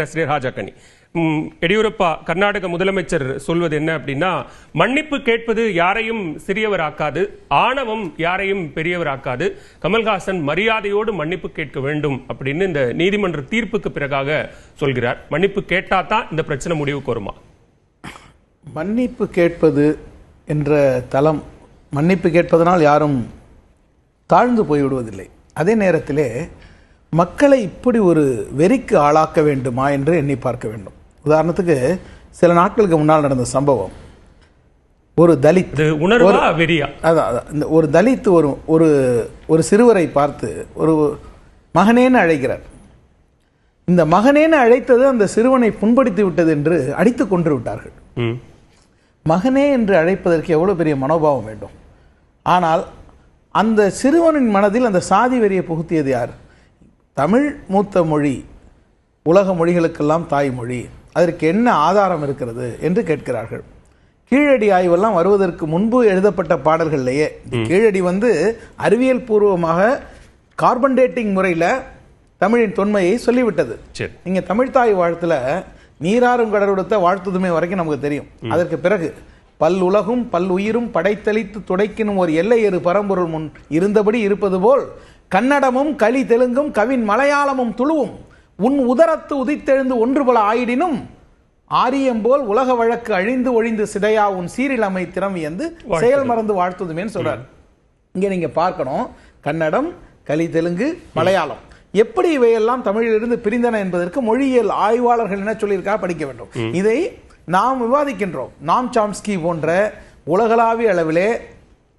பேராசிரியர் ராஜாக்கணி ம், எடியூரப்பா கர்நாடக முதலமைச்சர் சொல்வது என்ன அப்படின்னா மன்னிப்பு கேட்பது யாரையும் சிறியவராக்காது ஆணவம் யாரையும் பெரியவராக்காது கமல்ஹாசன் மரியாதையோடு மன்னிப்பு கேட்க வேண்டும் அப்படின்னு இந்த நீதிமன்ற தீர்ப்புக்கு பிறகாக சொல்கிறார். மன்னிப்பு கேட்டா தான் இந்த பிரச்சனை முடிவுக்கு வருமா? மன்னிப்பு கேட்பது என்ற தளம் மன்னிப்பு கேட்பதனால் யாரும் தாழ்ந்து போய்விடுவதில்லை. அதே நேரத்திலே மக்களை இப்படி ஒரு வெறிக்கு ஆளாக்க வேண்டுமா என்று எண்ணி பார்க்க வேண்டும். உதாரணத்துக்கு சில நாட்களுக்கு முன்னால் நடந்த சம்பவம். ஒரு தலித் இது உணர்வா வெறியா? அதான் அதான். இந்த ஒரு தலித் ஒரு ஒரு ஒரு சிறுவரை பார்த்து ஒரு மகனேன்னு அழைக்கிறார். இந்த மகனேன்னு அழைத்தது அந்த சிறுவனை புண்படுத்தி விட்டது என்று அடித்து கொன்று விட்டார்கள். மகனே என்று அழைப்பதற்கு எவ்வளவு பெரிய மனோபாவம் வேண்டும்? ஆனால் அந்த சிறுவனின் மனதில் அந்த சாதி வெறியை புகுத்தியது யார்? தமிழ் மூத்த மொழி உலக மொழிகளுக்கெல்லாம் தாய்மொழி அதற்கு என்ன ஆதாரம் இருக்கிறது என்று கேட்கிறார்கள். கீழடி ஆய்வெல்லாம் வருவதற்கு முன்பு எழுதப்பட்ட பாடல்கள்லேயே கீழடி வந்து அறிவியல் பூர்வமாக கார்பன் டேட்டிங் முறையில் தமிழின் தொன்மையை சொல்லிவிட்டது. சரி. நீங்க தமிழ்த்தாய் வாழ்த்துல நீராறும் கடலுடுத்த வாழ்த்துதுமே வரைக்கும் நமக்கு தெரியும். அதற்கு பிறகு பல்லுலகும் பல்லுயிரும் படைத்தளித்து துடைக்கினும் ஒரு எல்லையறு பரம்பொருள் முன் இருந்தபடி இருப்பது போல் கன்னடமும் கலி தெலுங்கும் கவின் மலையாளமும் துளுவும். உன் உதரத்து உதித்தெழுந்து ஒன்று போல ஆயிடினும் ஆரியம் போல் உலக வழக்கு அழிந்து ஒழிந்து சிதையா உன் சீரிழமை திறமையந்து செயல் மறந்து வாழ்த்துதுமேன்னு சொல்றார். இங்க நீங்க பார்க்கணும் கன்னடம் கலி தெலுங்கு மலையாளம். எப்படி இவையெல்லாம் தமிழிலிருந்து பிரிந்தன என்பதற்கு மொழியியல் ஆய்வாளர்கள் என்ன சொல்லியிருக்கா? படிக்க வேண்டும். இதை நாம் விவாதிக்கின்றோம். நாம் சாம்ஸ்கி போன்ற உலகளாவிய அளவிலே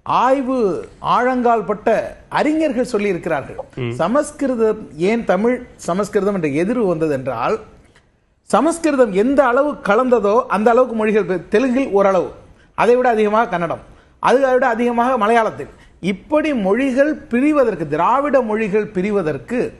ஆய்வு ஆழங்கால் பட்ட அறிஞர்கள் சொல்லி இருக்கிறார்கள் சமஸ்கிருதம் ஏன் தமிழ் சமஸ்கிருதம் என்ற எதிர்வு வந்தது என்றால் சமஸ்கிருதம் எந்த அளவு கலந்ததோ அந்த அளவுக்கு மொழிகள் தெலுங்கில் ஓரளவு. அதை விட அதிகமாக கன்னடம். அதை விட அதிகமாக மலையாளத்தில். இப்படி மொழிகள் பிரிவதற்கு திராவிட மொழிகள் பிரிவதற்கு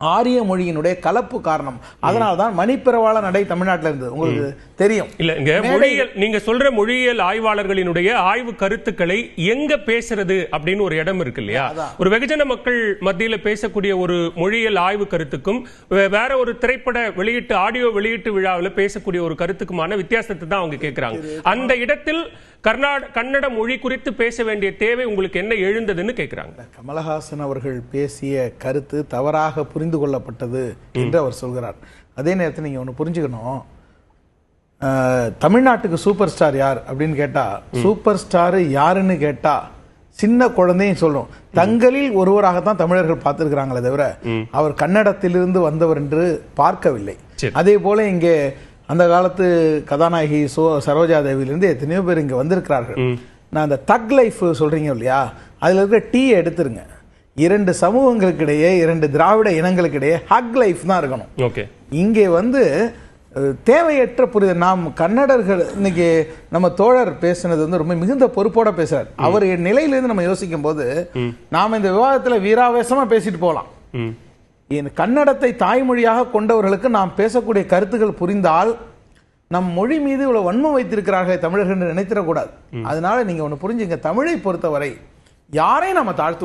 ஆரிய மொழியினுடைய கலப்பு காரணம். அதனால தான் மணிப்பிரவாள நடை தமிழ்நாட்டில் இருந்தது. உங்களுக்கு தெரியும். இல்ல இங்க மொழியியல் நீங்க சொல்ற மொழியியல் ஆய்வாளர்களினுடைய ஆய்வு கருத்துக்களை எங்க பேசுறது அப்படின்னு ஒரு இடம் இருக்கு இல்லையா? ஒரு வெகுஜன மக்கள் மத்தியில பேசக்கூடிய ஒரு மொழியியல் ஆய்வு கருத்துக்கும் வேற ஒரு திரைப்பட வெளியீட்டு ஆடியோ வெளியீட்டு விழாவில் பேசக்கூடிய ஒரு கருத்துக்குமான வித்தியாசத்தை தான் அவங்க கேட்கறாங்க அந்த இடத்தில் கர்நாட கன்னட மொழி குறித்து பேச வேண்டிய தேவை உங்களுக்கு என்ன எழுந்ததுன்னு கேட்கறாங்க கமலஹாசன் அவர்கள் பேசிய கருத்து தவறாக புரிந்து கொள்ளப்பட்டது என்று அவர் சொல்கிறார். அதே நேரத்தில் நீங்க ஒன்று புரிஞ்சுக்கணும். தமிழ்நாட்டுக்கு சூப்பர் ஸ்டார் யார் அப்படின்னு கேட்டா சூப்பர் ஸ்டார் யாருன்னு கேட்டா சின்ன குழந்தையும் சொல்றோம். தங்களில் ஒருவராகத்தான் தமிழர்கள் பார்த்திருக்கிறாங்களே தவிர அவர் கன்னடத்திலிருந்து வந்தவர் என்று பார்க்கவில்லை. அதே போல இங்கே அந்த காலத்து கதாநாயகி சோ சரோஜா தேவியிலிருந்து எத்தனையோ பேர் இங்க வந்திருக்கிறார்கள். நான் அந்த தக் லைஃப் சொல்றீங்க இல்லையா? அதுல இருக்கிற டீ எடுத்துருங்க. இரண்டு சமூகங்களுக்கிடையே இரண்டு திராவிட இனங்களுக்கிடையே ஹக் லைஃப் தான் இருக்கணும். ஓகே. இங்கே வந்து தேவையற்ற புரிதல் நாம் கன்னடர்கள் இன்னைக்கு நம்ம தோழர் பேசுனது வந்து ரொம்ப மிகுந்த பொறுப்போட பேசுறார். அவர் நிலையிலிருந்து நம்ம யோசிக்கும் போது நாம இந்த விவாதத்துல வீராவேசமா பேசிட்டு போகலாம். இந்த கன்னடத்தை தாய்மொழியாக கொண்டவர்களுக்கு நாம் பேசக்கூடிய கருத்துக்கள் புரிந்தால் நம் மொழி மீது இவ்வளவு வன்மம் வைத்திருக்கிறார்கள் தமிழர்கள் என்று நினைத்திடக்கூடாது. அதனால நீங்க ஒண்ணு புரிஞ்சுங்க. தமிழை பொறுத்தவரை யாரையும் நம்ம தாழ்த்து